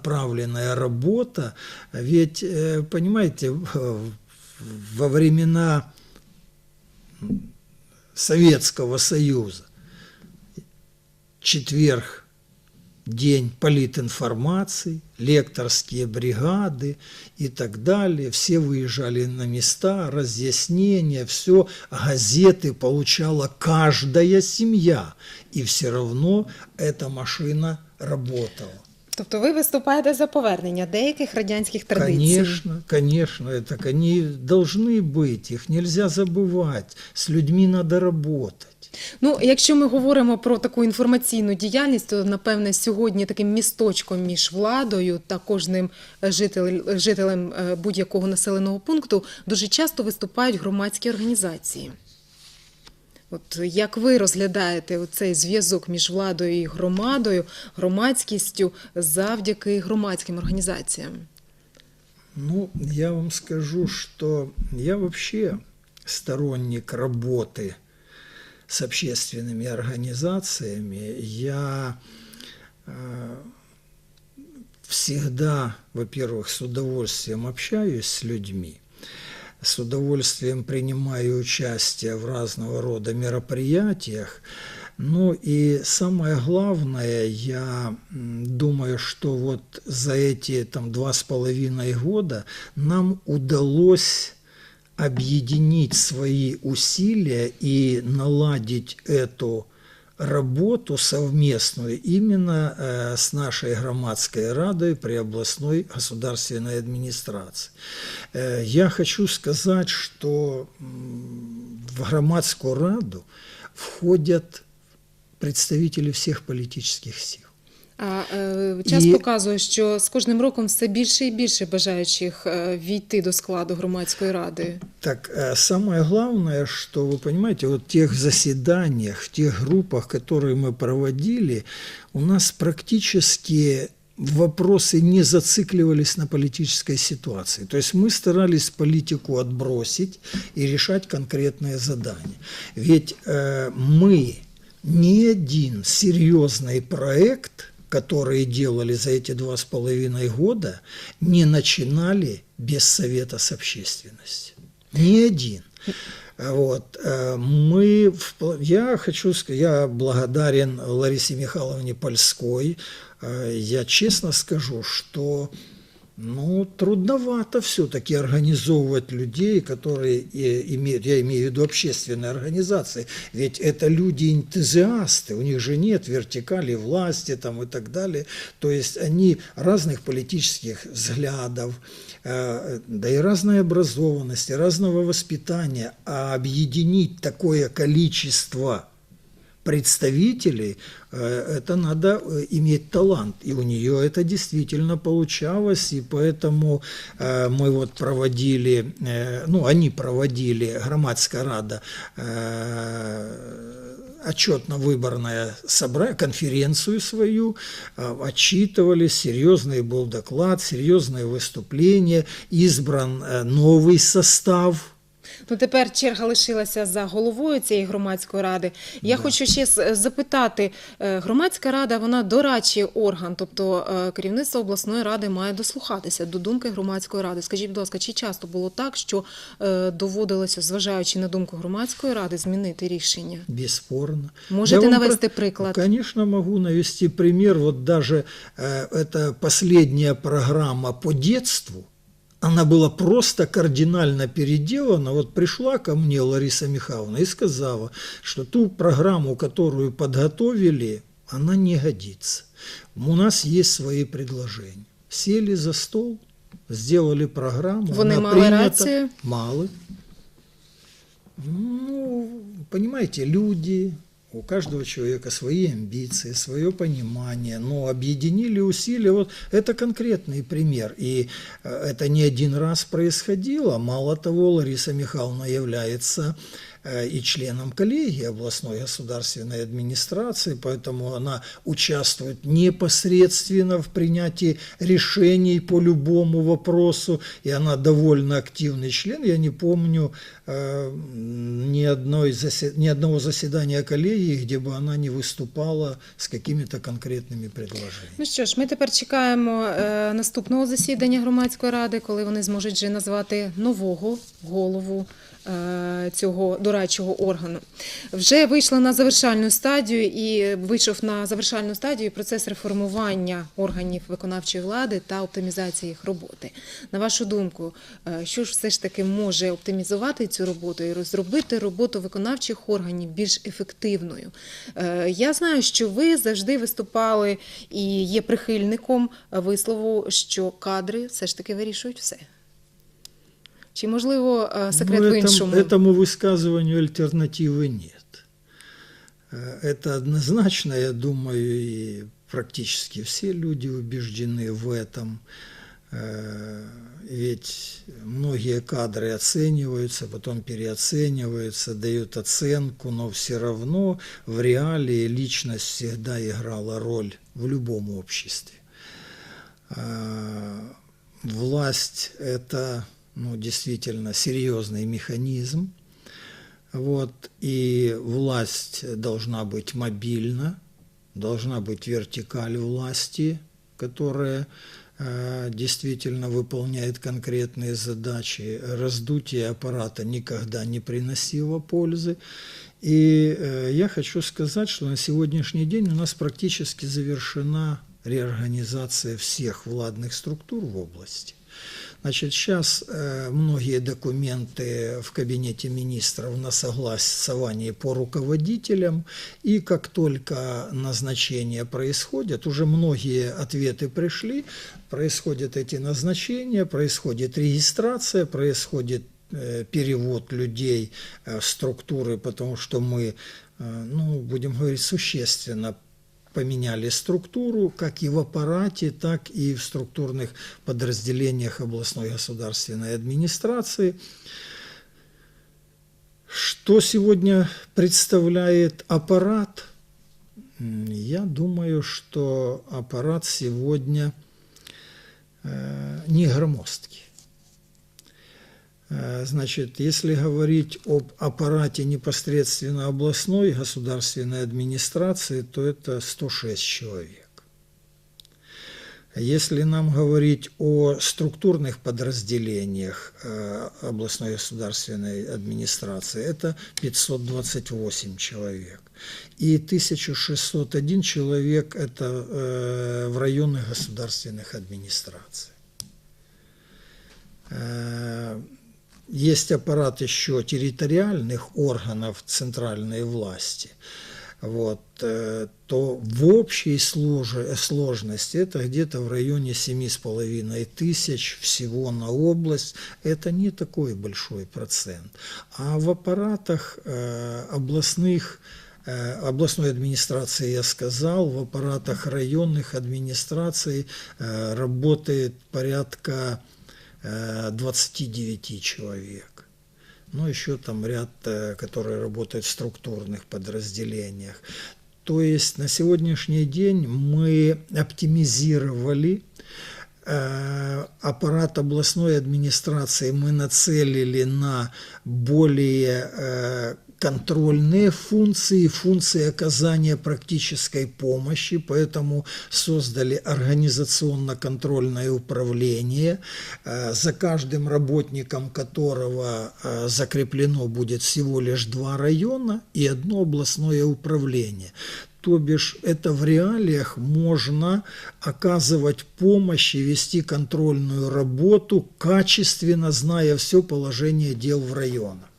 направленная работа. Ведь, э, понимаете, в- во времена Советского Союза четверг день политинформации, лекторские бригады и так далее. Все выезжали на места, разъяснения, все. Газеты получала каждая семья. И все равно эта машина работала. Тобто ви виступаєте за повернення деяких радянських традицій. Конечно, конечно, это так они должны быть, их нельзя забывать. С людьми надо работать. Ну, якщо ми говоримо про таку інформаційну діяльність, то напевне сьогодні таким місточком між владою та кожним е, жителем, жителем е, будь-якого населеного пункту дуже часто виступають громадські організації. От як ви розглядаєте цей зв'язок між владою і громадою, громадськістю завдяки громадським організаціям? Ну, я вам скажу, что я вообще сторонник работы с общественными организациями. Я э, всегда, во-первых, с удовольствием общаюсь с людьми, С удовольствием принимаю участие в разного рода мероприятиях. Ну и самое главное, я думаю, что вот за эти там два с половиной года нам удалось объединить свои усилия и наладить эту работу совместную именно э, с нашей громадской радой при областной государственной администрации. Э, я хочу сказать, что в громадскую раду входят представители всех политических сил. А е, час І- показує, що з кожним роком все більше і більше бажаючих е, війти до складу громадської ради. Так, э, самое главное, что вы понимаете, вот в тех заседаниях, в тех группах, которые мы проводили, у нас практически вопросы не зацикливались на политической ситуации. То есть мы старались политику отбросить и решать конкретные задания. Ведь э, мы ни один серьезный проект, – которые делали за эти два с половиной года, не начинали без совета с общественностью. Ни один. Вот. э, Мы, я хочу сказать, я благодарен Ларисе Михайловне Польской. Э, Я честно скажу, что ну, трудновато все-таки организовывать людей, которые э, имеют, я имею в виду общественные организации, ведь это люди-энтузиасты, у них же нет вертикали власти там и так далее, то есть они разных политических взглядов, э, да и разной образованности, разного воспитания, а объединить такое количество представителей, э, это надо э, иметь талант. И у нее это действительно получалось, и поэтому э, мы вот проводили, ну, они проводили, громадская рада, отчетно-выборная собрание, конференцию свою, отчитывались, серьезный был доклад, серьезные выступления, избран новый состав Ну тепер черга лишилася за головою цієї громадської ради. Я хочу ще запитати: е, громадська рада вона дорадчий орган, тобто е, керівництво обласної ради має дослухатися до думки громадської ради. Скажіть, будь ласка, чи часто було так, що е, доводилося, зважаючи на думку громадської ради, змінити рішення? Бесспорно. Можете Я навести про- приклад? Конечно, могу навести пример. Вот даже э, эта последняя программа по детству, она была просто кардинально переделана. Вот пришла ко мне Лариса Михайловна и сказала, что ту программу, которую подготовили, она не годится. У нас есть свои предложения. Сели за стол, сделали программу. Вони она мали принята. рацію? Ну, понимаете, люди, у каждого человека свои амбиции, свое понимание, но объединили усилия. Вот это конкретный пример. И э, это не один раз происходило. Мало того, Лариса Михайловна является и членом коллегии областной государственной администрации, поэтому она участвует непосредственно в принятии решений по любому вопросу, и она довольно активный член. Я не помню э, ни, одной засе- ни одного заседания коллегии, где бы она не выступала с какими-то конкретными предложениями. Ну що ж, ми тепер чекаємо е, наступного засідання громадської ради, коли вони зможуть вже назвати нового голову е, цього дорадчого органу. Вже вийшли на завершальну стадію і вийшов на завершальну стадію процес реформування органів виконавчої влади та оптимізації їх роботи. На вашу думку, е, що ж все ж таки може оптимізувати цю роботу і зробити роботу виконавчих органів більш ефективною? Е, Я знаю, що ви завжди виступали і є прихильником вислову, що кадри все ж таки вирішують все. Чи можливо е, секрет Ну, в іншому? Этому высказыванию альтернативы нет. Э, Это однозначно, я думаю, и практически все люди убеждены в этом. Э, Ведь многие кадры оцениваются, потом переоцениваются, дают оценку, но все равно в реалии личность всегда играла роль в любом обществе. А, Власть – это ну, действительно серьезный механизм. Вот, и власть должна быть мобильна, должна быть вертикаль власти, которая э, действительно выполняет конкретные задачи. Раздутие аппарата никогда не приносило пользы. И э, я хочу сказать, что на сегодняшний день у нас практически завершена реорганизация всех владных структур в области. Значит, сейчас э, многие документы в кабинете министров на согласование по руководителям, и как только назначения происходят, уже многие ответы пришли, происходят эти назначения, происходит регистрация, происходит э, перевод людей э, в структуры, потому что мы, ну, будем говорить, существенно поменяли структуру, как и в аппарате, так и в структурных подразделениях областной государственной администрации. Что сегодня представляет аппарат? Я думаю, что аппарат сегодня э, не громоздкий. Э, Значит, если говорить об аппарате непосредственно областной государственной администрации, то это 106 человек. Если нам говорить о структурных подразделениях э, областной государственной администрации, это 528 человек. И 1601 человек это э, в районных государственных администрациях. Есть аппарат еще территориальных органов центральной власти. Вот, э, то в общей слож- сложности это где-то в районе 7,5 тысяч всего на область. Это не такой большой процент. А в аппаратах э, областных э, областной администрации я сказал, в аппаратах районных администраций работает порядка 29 человек. Ну, еще там ряд, э, которые работают в структурных подразделениях. То есть на сегодняшний день мы оптимизировали э, аппарат областной администрации, мы нацелили на более э, контрольные функции, функции оказания практической помощи, поэтому создали организационно-контрольное управление, э, за каждым работником которого э, закреплено будет всего лишь два района и одно областное управление. То бишь это в реалиях можно оказывать помощь и вести контрольную работу, качественно зная все положение дел в районах.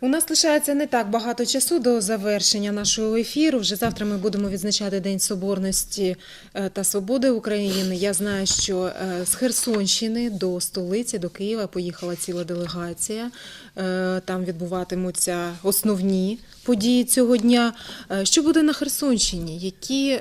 У нас лишається не так багато часу до завершення нашого ефіру. Вже завтра ми будемо відзначати День Соборності е, та Свободи України. Я знаю, що е, з Херсонщини до столиці, до Києва, поїхала ціла делегація. Е, Там відбуватимуться основні події цього дня. Що буде на Херсонщині? Які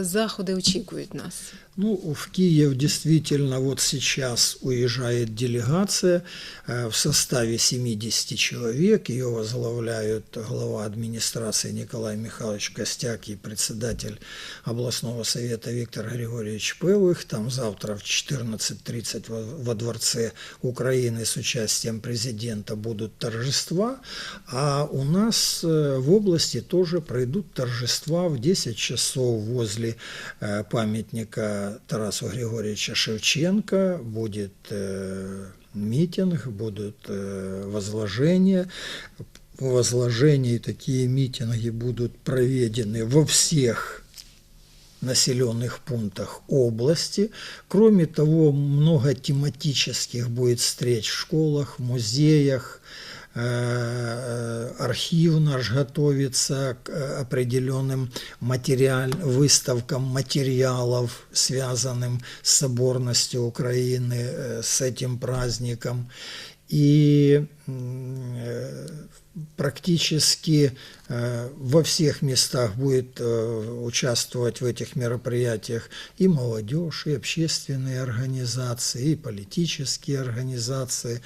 заходи очікують нас? Ну, в Киев действительно вот сейчас уезжает делегация э, в составе 70 человек. Ее возглавляют глава администрации Николай Михайлович Костяк и председатель областного совета Виктор Григорьевич Пелых. Там завтра в 14.30 во, во Дворце Украины с участием президента будут торжества. А у нас э, в области тоже пройдут торжества в 10 часов возле э, Тарасу Григорьевича Шевченко. Будет э, митинг, будут э, возложения. По возложении такие митинги будут проведены во всех населенных пунктах области. Кроме того, много тематических будет встреч в школах, музеях, Э, архив наш готовится к э, определенным материаль, выставкам материалов, связанным с соборностью Украины, э, с этим праздником. И э, практически э, во всех местах будет э, участвовать в этих мероприятиях и молодежь, и общественные организации, и политические организации.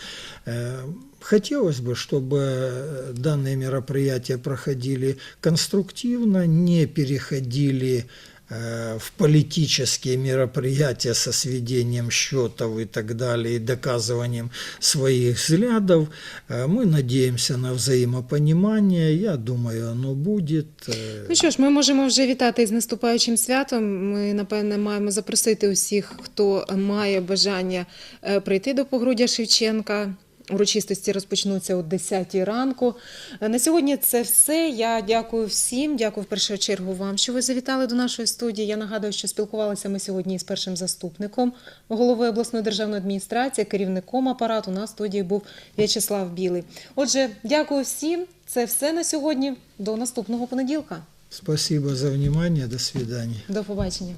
Хотелось бы, чтобы данные мероприятия проходили конструктивно, не переходили э, в политические мероприятия со сведением счетов и так далее, и доказыванием своих взглядов. Э, Мы надеемся на взаимопонимание. Я думаю, оно будет. Э, Ну що ж, ми можемо вже вітати із наступаючим святом. Ми, напевне, маємо запросити усіх, хто має бажання е, прийти до погруддя Шевченка. Урочистості розпочнуться о 10 ранку. Е, На сьогодні це все. Я дякую всім. Дякую в першу чергу вам, що ви завітали до нашої студії. Я нагадую, що спілкувалися ми сьогодні із першим заступником голови обласної державної адміністрації, керівником апарату. На студії був В'ячеслав Білий. Отже, дякую всім. Це все на сьогодні. До наступного понеділка. Спасибо за внимание. До свидания. До побачення.